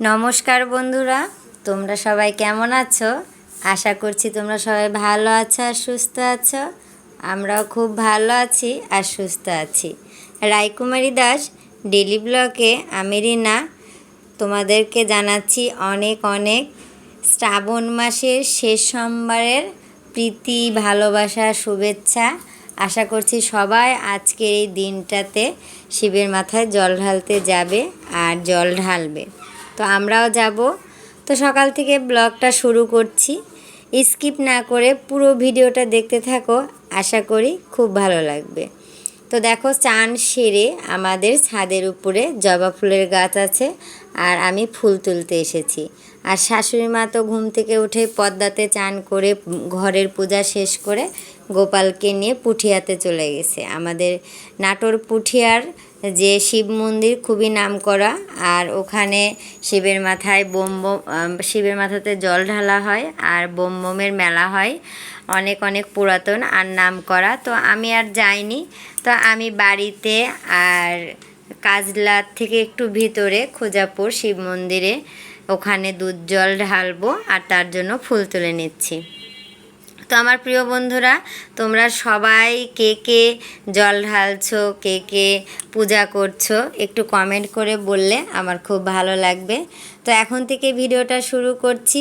নমস্কার বন্ধুরা, তোমরা সবাই কেমন আছো? আশা করছি তোমরা সবাই ভালো আছো আর সুস্থ আছো। আমরাও খুব ভালো আছি আর সুস্থ আছি। রায়কুমারী দাস ডেলি ব্লকে আমি রিনা। তোমাদেরকে জানাচ্ছি অনেক অনেক শ্রাবণ মাসের শেষ সোমবারের প্রীতি, ভালোবাসা, শুভেচ্ছা। আশা করছি সবাই আজকের এই দিনটাতে শিবের মাথায় জল ঢালতে যাবে আর জল ঢালবে। তো আমরাও যাব। তো সকাল থেকে ব্লগটা শুরু করছি। স্কিপ না করে পুরো ভিডিওটা দেখতে থাকো, আশা করি খুব ভালো লাগবে। তো দেখো চান সেরে আমাদের ছাদের উপরে জবা ফুলের গাছ আছে আর আমি ফুল তুলতে এসেছি। আর শাশুড়ি মা তো ঘুম থেকে উঠে পদ্মাতে চান করে ঘরের পূজা শেষ করে গোপালকে নিয়ে পুঠিয়াতে চলে গেছে। আমাদের নাটোর পুঠিয়ার যে শিব মন্দির খুবই নামকরা, আর ওখানে শিবের মাথায় বোম বোম শিবের মাথাতে জল ঢালা হয় আর বোম বোমের মেলা হয়। অনেক অনেক পুরাতন আর নাম করা তো আমি আর যাইনি। তো আমি বাড়িতে আর কাজলার থেকে একটু ভিতরে খোঁজাপুর শিব মন্দিরে। ওখানে দুধ জল ঢালবো আর তার জন্য ফুল তুলে নিচ্ছি। তো আমার প্রিয় বন্ধুরা, তোমরা সবাই কে কে জল ঢালছো, কে কে পূজা করছ, একটু কমেন্ট করে বললে আমার খুব ভালো লাগবে। তো এখন থেকে ভিডিওটা শুরু করছি।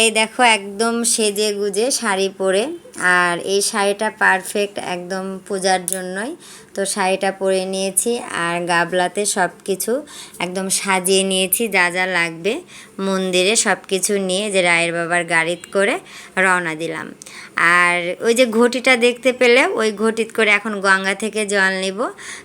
এই দেখো একদম সেজে গুজে শাড়ি পরে। আর এই শাড়িটা পারফেক্ট একদম পূজার জন্যই। তো শাড়িটা পরে নিয়েছি আর গাবলাতে সব কিছু একদম সাজিয়ে নিয়েছি, যা যা লাগবে। মন্দিরে সব কিছু নিয়ে যে রায়ের বাবার গাড়িত করে রওনা দিলাম। আর ওই যে ঘটিটা দেখতে পেলে, ওই ঘটিত করে এখন গঙ্গা থেকে জল নিব।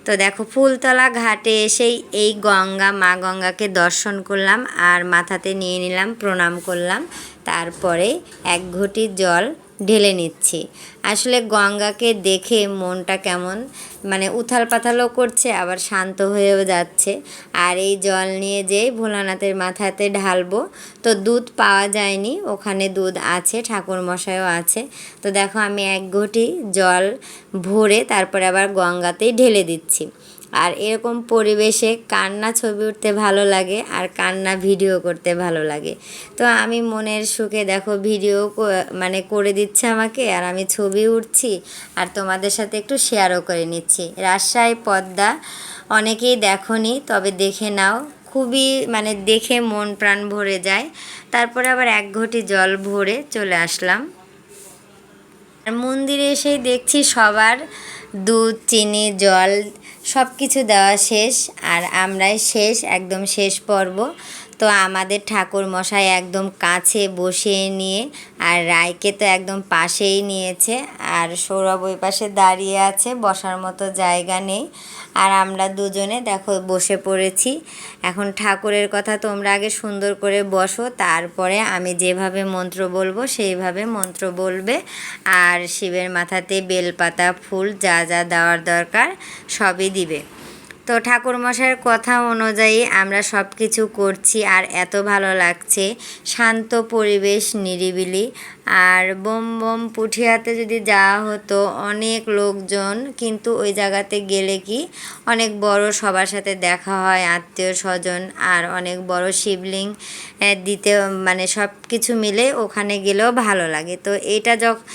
তো দেখো ফুলতলা ঘাটে এসেই এই গঙ্গা, মা গঙ্গাকে দর্শন করলাম আর মাথাতে নিয়ে নিলাম, প্রণাম করলাম। তারপরে এক ঘটি জল ঢেলে নিচ্ছি। আসলে গঙ্গাকে দেখে মনটা কেমন? মানে উথাল পাথালও করছে, আবার শান্ত হয়েও যাচ্ছে। আর এই জল নিয়ে যেই ভোলানাথের মাথাতে ঢালবো, তো দুধ পাওয়া যায়নি। ওখানে দুধ আছে ঠাকুর মশাইও আছে। তো দেখো আমি এক ঘটি জল ভরে তারপরে আবার গঙ্গাতেই ঢেলে দিচ্ছি। আর এরকম পরিবেশে কান্না ছবি উঠতে ভালো লাগে আর কান্না ভিডিও করতে ভালো লাগে। তো আমি মনের সুখে দেখো ভিডিও মানে করে দিচ্ছে আমাকে আর আমি ছবি উঠছি আর তোমাদের সাথে একটু শেয়ারও করে নিচ্ছি। রাজশাহী, পদ্মা অনেকেই দেখনি, তবে দেখে নাও। খুবই মানে দেখে মন প্রাণ ভরে যায়। তারপরে আবার এক ঘটি জল ভরে চলে আসলাম। আর মন্দিরে এসেই দেখছি সবার দুধ চিনি জল সব কিছু দেওয়া শেষ আর আমরাই শেষ একদম শেষ পর্ব। তো আমাদের ঠাকুর মশাই একদম কাছে বসিয়ে নিয়ে আর রায়কে তো একদম পাশেই নিয়েছে আর সৌরভ ওই পাশে দাঁড়িয়ে আছে, বসার মতো জায়গা নেই। আর আমরা দুজনে দেখো বসে পড়েছি। এখন ঠাকুরের কথা তোমরা আগে সুন্দর করে বসো, তারপরে আমি যেভাবে মন্ত্র বলব সেইভাবে মন্ত্র বলবে। আর শিবের মাথাতে বেলপাতা, ফুল যা যা দেওয়ার দরকার সবই দিবে। তো ঠাকুরমশাইয়ের কথা অনুযায়ী আমরা সব কিছু করছি আর এত ভালো লাগছে। শান্ত পরিবেশ, নিরিবিলি। আর বোম বোম পুঠিয়াতে যদি যাওয়া হতো অনেক লোকজন, কিন্তু ওই জায়গাতে গেলে কি অনেক বড় সবার সাথে দেখা হয়, আত্মীয় স্বজন আর অনেক বড় শিবলিং দিতে মানে সব কিছু মিলে ওখানে গেলেও ভালো লাগে। তো এটা যখন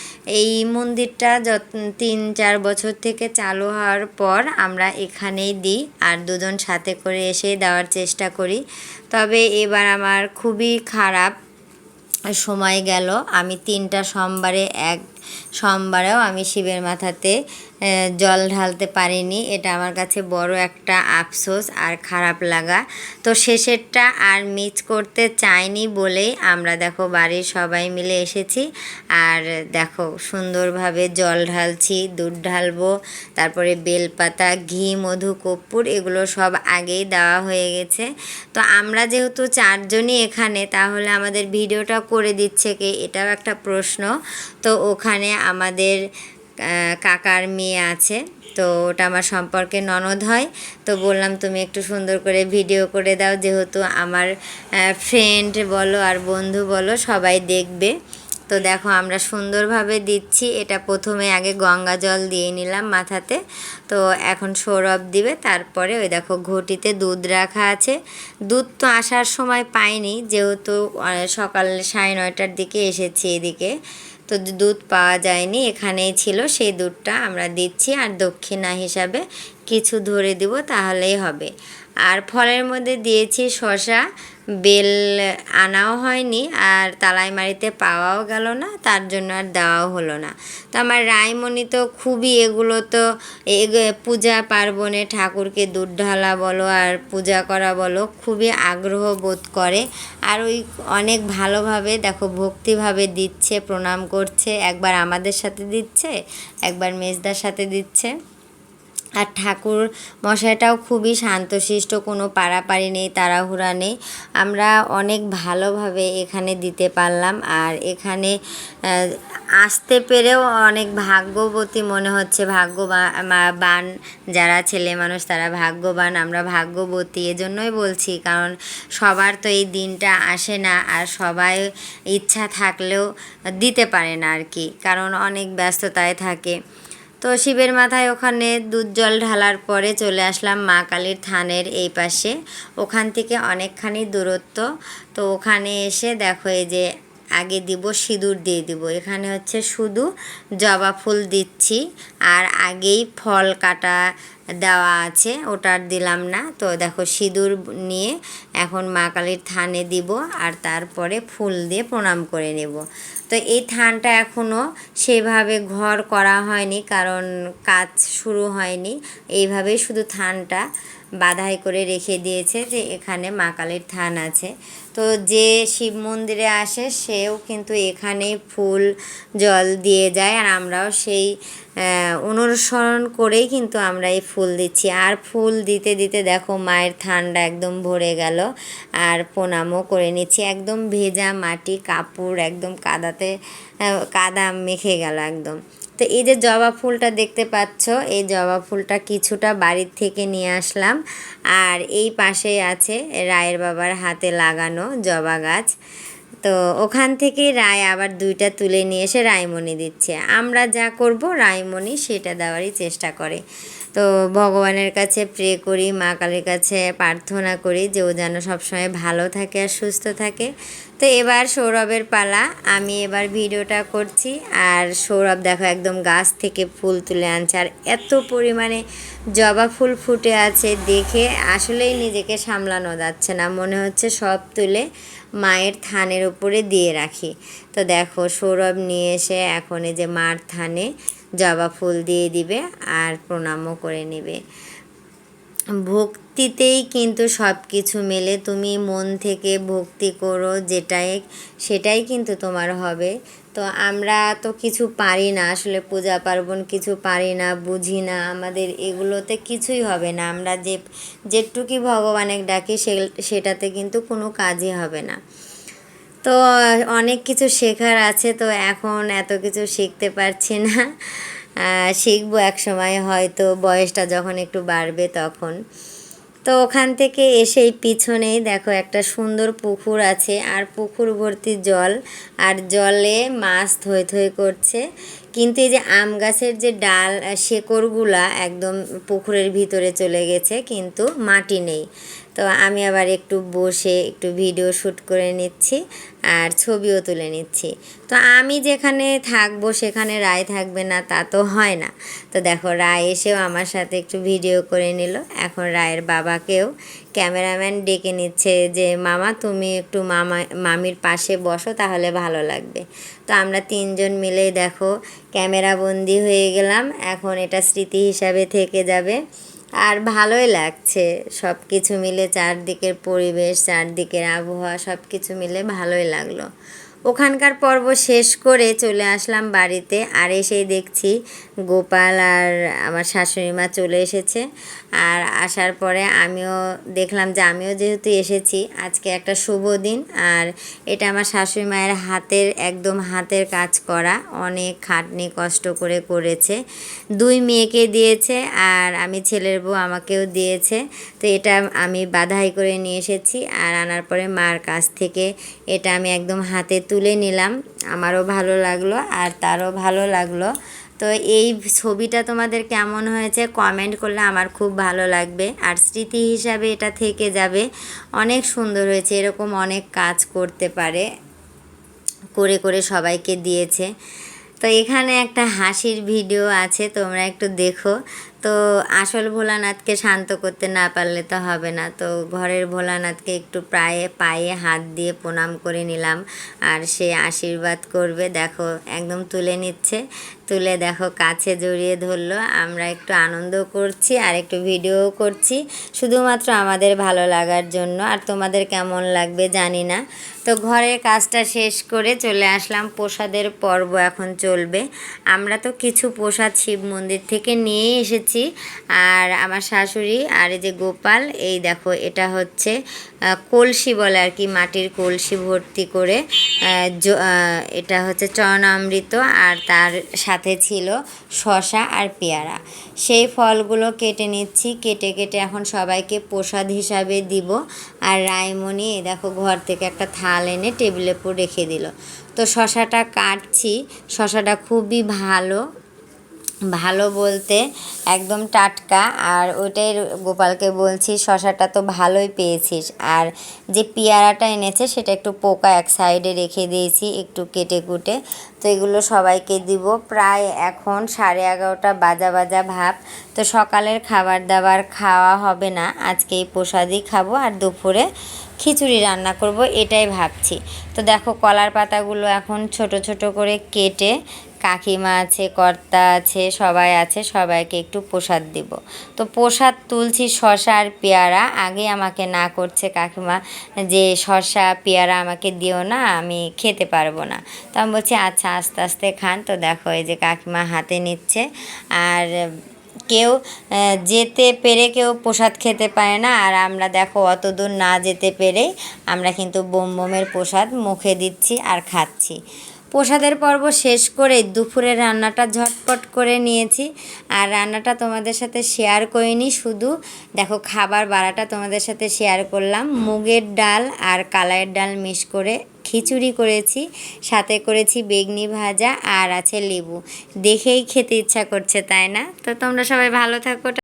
এই মন্দিরটা যত, তিন, চার বছর থেকে চালু হওয়ার পর আমরা এখানেই দিই আর দুজন সাথে করে এসে দেওয়ার চেষ্টা করি। তবে এবার আমার খুবই খারাপ সময় গেল। আমি তিনটা সোমবারে এক সোমবারেও আমি শিবের মাথাতে জল ঢালতে পারিনি। এটা আমার কাছে বড় একটা আফসোস আর খারাপ লাগা। তো শেষেরটা আর মিস করতে চাইনি বলেই আমরা দেখো বাড়ির সবাই মিলে এসেছি। আর দেখো সুন্দরভাবে জল ঢালছি, দুধ ঢালবো, তারপরে বেলপাতা, ঘি, মধু, কর্পূর, এগুলো সব আগেই দেওয়া হয়ে গেছে। তো আমরা যেহেতু চারজনই এখানে, তাহলে আমাদের ভিডিওটা করে দিচ্ছে কে? এটাও একটা প্রশ্ন। তো ওখানে আমাদের কাকার মেয়ে আছে, তো ওটা আমার সম্পর্কে ননদ হয়। তো বললাম, তুমি একটু সুন্দর করে ভিডিও করে দাও, যেহেতু আমার ফ্রেন্ড বলো আর বন্ধু বলো, সবাই দেখবে। তো দেখো, আমরা সুন্দরভাবে দিচ্ছি। এটা প্রথমে আগে গঙ্গা জল দিয়ে নিলাম মাথাতে। তো এখন সৌরভ দিবে, তারপরে ওই দেখো, ঘটিতে দুধ রাখা আছে। দুধ তো আসার সময় পাইনি, যেহেতু সকাল সাড়ে নয়টার দিকে এসেছি এদিকে। তো দুধ পাওয়া যায়নি, এখানেই ছিল, সেই দুধটা আমরা দিচ্ছি। আর দক্ষিণা হিসাবে কিছু ধরে দিব, তাহলেই হবে। আর ফলের মধ্যে দিয়েছি শশা বেল আনাও হয়নি আর তালাইমারিতে পাওয়াও গেল না, তার জন্য আর দেওয়াও হলো না। তো আমার রায়মণি তো খুবই এগুলো তো পূজা পার্বণে ঠাকুরকে দুধ ঢালা বলো আর পূজা করা বলো, খুবই আগ্রহ বোধ করে। আর ওই অনেক ভালোভাবে দেখো ভক্তিভাবে দিচ্ছে, প্রণাম করছে, একবার আমাদের সাথে দিচ্ছে, একবার মেজদার সাথে দিচ্ছে। আর ঠাকুর মশাইটাও খুবই শান্তশিষ্ট, কোনো পাড়াপাড়ি নেই, তাড়াহুড়া নেই। আমরা অনেক ভালোভাবে এখানে দিতে পারলাম আর এখানে আসতে পেরেও অনেক ভাগ্যবতী মনে হচ্ছে। ভাগ্যবান যারা ছেলে মানুষ তারা ভাগ্যবান, আমরা ভাগ্যবতী, এজন্যই বলছি, কারণ সবার তো এই দিনটা আসে না আর সবাই ইচ্ছা থাকলেও দিতে পারে না আর কি, কারণ অনেক ব্যস্ততায় থাকে। তো শিবের মাথায় ওখানে দুধ জল ঢালার পরে চলে আসলাম মা কালীর থানের এই পাশে। ওখান থেকে অনেকখানি দূরত্ব। তো ওখানে এসে দেখো এই যে আগে দিব, সিঁদুর দিয়ে দিব। এখানে হচ্ছে শুধু জবা ফুল দিচ্ছি, আর আগেই ফল কাটা দেওয়া আছে, ওটার দিলাম না। তো দেখো, সিঁদুর নিয়ে এখন মা কালীর থানে দিব, আর তারপরে ফুল দিয়ে প্রণাম করে নেব। তো এই থানটা এখনও সেভাবে ঘর করা হয়নি, কারণ কাজ শুরু হয়নি। এইভাবেই শুধু থানটা বাধাই করে রেখে দিয়েছে যে এখানে মা কালীর থান আছে। তো যে শিব মন্দিরে আসে, সেও কিন্তু এখানে ফুল, জল দিয়ে যায়। আর আমরাও সেই অনুসরণ করেই কিন্তু আমরা এই ফুল দিচ্ছি। আর ফুল দিতে দিতে দেখো মায়ের ঠান্ডা একদম ভরে গেল। আর প্রণামও করে নিচ্ছি। একদম ভেজা মাটি, কাপড় একদম কাদাতে কাদা মেখে গেল একদম। তো এই যে জবা ফুলটা দেখতে পাচ্ছ, এই জবা ফুলটা কিছুটা বাড়ির থেকে নিয়ে আসলাম। আর এই পাশেই আছে রায়ের বাবার হাতে লাগানো জবা গাছ। তো ওখান থেকে রায় আবার দুইটা তুলে নিয়ে এসে রায়মণি দিচ্ছে। আমরা যা করব রায়মণি সেটা দেওয়ারই চেষ্টা করে। তো ভগবানের কাছে প্রে করি, মা কালীর কাছে প্রার্থনা করি যে ও যেন সবসময় ভালো থাকে আর সুস্থ থাকে। তো এবার সৌরভের পালা, আমি এবার ভিডিওটা করছি। আর সৌরভ দেখো একদম গাছ থেকে ফুল তুলে আনছে, আর এত পরিমাণে জবা ফুল ফুটে আছে দেখে আসলেই নিজেকে সামলানো যাচ্ছে না। মনে হচ্ছে সব তুলে মায়ের থানের উপরে দিয়ে রাখি। তো দেখো সৌরভ নিয়ে এসে এখন এই যে মার থানে জবা ফুল দিয়ে দিবে আর প্রণামও করে নেবে। ভক্তিতেই কিন্তু সব কিছু মেলে। তুমি মন থেকে ভক্তি করো যেটাই, সেটাই কিন্তু তোমার হবে। তো আমরা তো কিছু পারি না, আসলে পূজা পার্বণ কিছু পারি না, বুঝি না, আমাদের এগুলোতে কিছুই হবে না। আমরা যে যেটুকুই ভগবানের ডাকি সে, সেটাতে কিন্তু কোনো কাজই হবে না। তো অনেক কিছু শেখার আছে, তো এখন এত কিছু শিখতে পারছি না। শিখব এক সময় হয়তো বয়সটা যখন একটু বাড়বে তখন। তো ওখান থেকে এসেই পিছনেই দেখো একটা সুন্দর পুকুর আছে আর পুকুর ভর্তি জল আর জলে মাছ থই থই করছে। কিন্তু এই যে আম গাছের যে ডাল শেকড়গুলা একদম পুকুরের ভিতরে চলে গেছে, কিন্তু মাটি নেই। তো আমি আবার একটু বসে একটু ভিডিও শ্যুট করে নিচ্ছি আর ছবিও তুলে নিচ্ছি। তো আমি যেখানে থাকব সেখানে রায় থাকবে না, তা তো হয় না। তো দেখো, রায় এসেও আমার সাথে একটু ভিডিও করে নিল। এখন রায়ের বাবাকেও ক্যামেরাম্যান ডেকে নিচ্ছে যে, মামা, তুমি একটু মামা, মামির পাশে বসো, তাহলে ভালো লাগবে। তো আমরা তিনজন মিলেই দেখো, ক্যামেরা বন্দি হয়ে গেলাম। এখন এটা স্মৃতি হিসাবে থেকে যাবে। আর ভালোই লাগছে। সব কিছু মিলে চারদিকের পরিবেশ, চারদিকের আবহাওয়া সব কিছু মিলে ভালোই লাগল। ওখানকার পর্ব শেষ করে চলে আসলাম বাড়িতে, আর এসেই দেখছি গোপাল আর আমার শাশুড়ি মা চলে এসেছে। আর আসার পরে আমিও দেখলাম যে আমিও যেহেতু এসেছি, আজকে একটা শুভ দিন। আর এটা আমার শাশুড়ি মায়ের হাতের, একদম হাতের কাজ করা। অনেক খাটনি কষ্ট করে করেছে। দুই মেয়েকে দিয়েছে আর আমি ছেলের বউ আমাকেও দিয়েছে। তো এটা আমি বাধাই করে নিয়ে এসেছি। আর আনার পরে মার কাছ থেকে এটা আমি একদম হাতে তুলে নিলাম। আমারও ভালো লাগল আর তারও ভালো লাগল। তো এই ছবিটা তোমাদের কেমন হয়েছে কমেন্ট করলে আমার খুব ভালো লাগবে। আর স্মৃতি হিসাবে এটা থেকে যাবে। অনেক সুন্দর হয়েছে, এরকম অনেক কাজ করতে পারে, করে করে সবাইকে দিয়েছে। তো এখানে একটা হাসির ভিডিও আছে, তোমরা একটু দেখো। তো আসল ভোলানাথকে শান্ত করতে না পারলে তো হবে না। তো ঘরের ভোলানাথকে একটু প্রায় পায়ে হাত দিয়ে প্রণাম করে নিলাম। আর সে আশীর্বাদ করবে। দেখো, একদম তুলে নিচ্ছে। তুলে দেখো, কাছে জড়িয়ে ধরলো। আমরা একটু আনন্দ করছি, আর একটু ভিডিও করছি। শুধুমাত্র আমাদের ভালো লাগার জন্য। আর তোমাদের কেমন লাগবে জানি না। তো ঘরের কাজটা শেষ করে চলে আসলাম। প্রসাদের পর্ব এখন চলবে। আমরা তো কিছু প্রসাদ শিব মন্দির থেকে নিয়ে এসেছি। আর আমার শাশুড়ি আর এই যে গোপাল, এই দেখো, এটা হচ্ছে কলসি বলে আর কি, মাটির কলসি ভর্তি করে এটা হচ্ছে চরণামৃত। আর তার সাথে ছিল শশা আর পেয়ারা। সেই ফলগুলো কেটে নিচ্ছি, কেটে কেটে এখন সবাইকে প্রসাদ হিসাবে দিব। আর রায়মণি এ দেখো, ঘর থেকে একটা থাল এনে টেবিলের উপর রেখে দিল। তো শশাটা কাটছি শশাটা খুবই ভালো ভালো বলতে একদম টাটকা। আর ওইটাই গোপালকে বলছি শশাটা তো ভালোই পেয়েছিস। আর যে পেয়ারাটা এনেছে, সেটা একটু পোকা এক সাইডে রেখে দিয়েছি, একটু কেটে কুটে। তো এগুলো সবাইকে দিব। প্রায় এখন সাড়ে এগারোটা বাজা বাজা ভাব। তো সকালের খাবার দাবার খাওয়া হবে না। আজকে এই প্রসাদই খাব আর দুপুরে খিচুড়ি রান্না করব, এটাই ভাবছি। তো দেখো, কলার পাতাগুলো এখন ছোট ছোট করে কেটে কাকিমা আছে, কর্তা আছে, সবাই আছে, সবাইকে একটু প্রসাদ দিব। তো প্রসাদ তুলছি শশা আর পেয়ারা। আগে আমাকে না করছে কাকিমা যে শশা পেয়ারা আমাকে দিও না, আমি খেতে পারব না। তো আমি বলছি আচ্ছা আস্তে আস্তে খান। তো দেখো এই যে কাকিমা হাতে নিচ্ছে। আর কেউ যেতে পেরে কেউ প্রসাদ খেতে পারে না। আর আমরা দেখো অত দূর না যেতে পেরে আমরা কিন্তু বোম বোমের প্রসাদ মুখে দিচ্ছি আর খাচ্ছি। প্রসাদের পর্ব শেষ করে দুপুরে রান্নাটা ঝটপট করে নিয়েছি। আর রান্নাটা তোমাদের সাথে শেয়ার করিনি, শুধু দেখো খাবার বাড়াটা তোমাদের সাথে শেয়ার করলাম। মুগের ডাল আর কালাইয়ের ডাল মিশ করে খিচুড়ি করেছি, সাথে করেছি বেগনি ভাজা আর আছে লেবু। দেখেই খেতে ইচ্ছা করছে, তাই না? তো তোমরা সবাই ভালো থাকো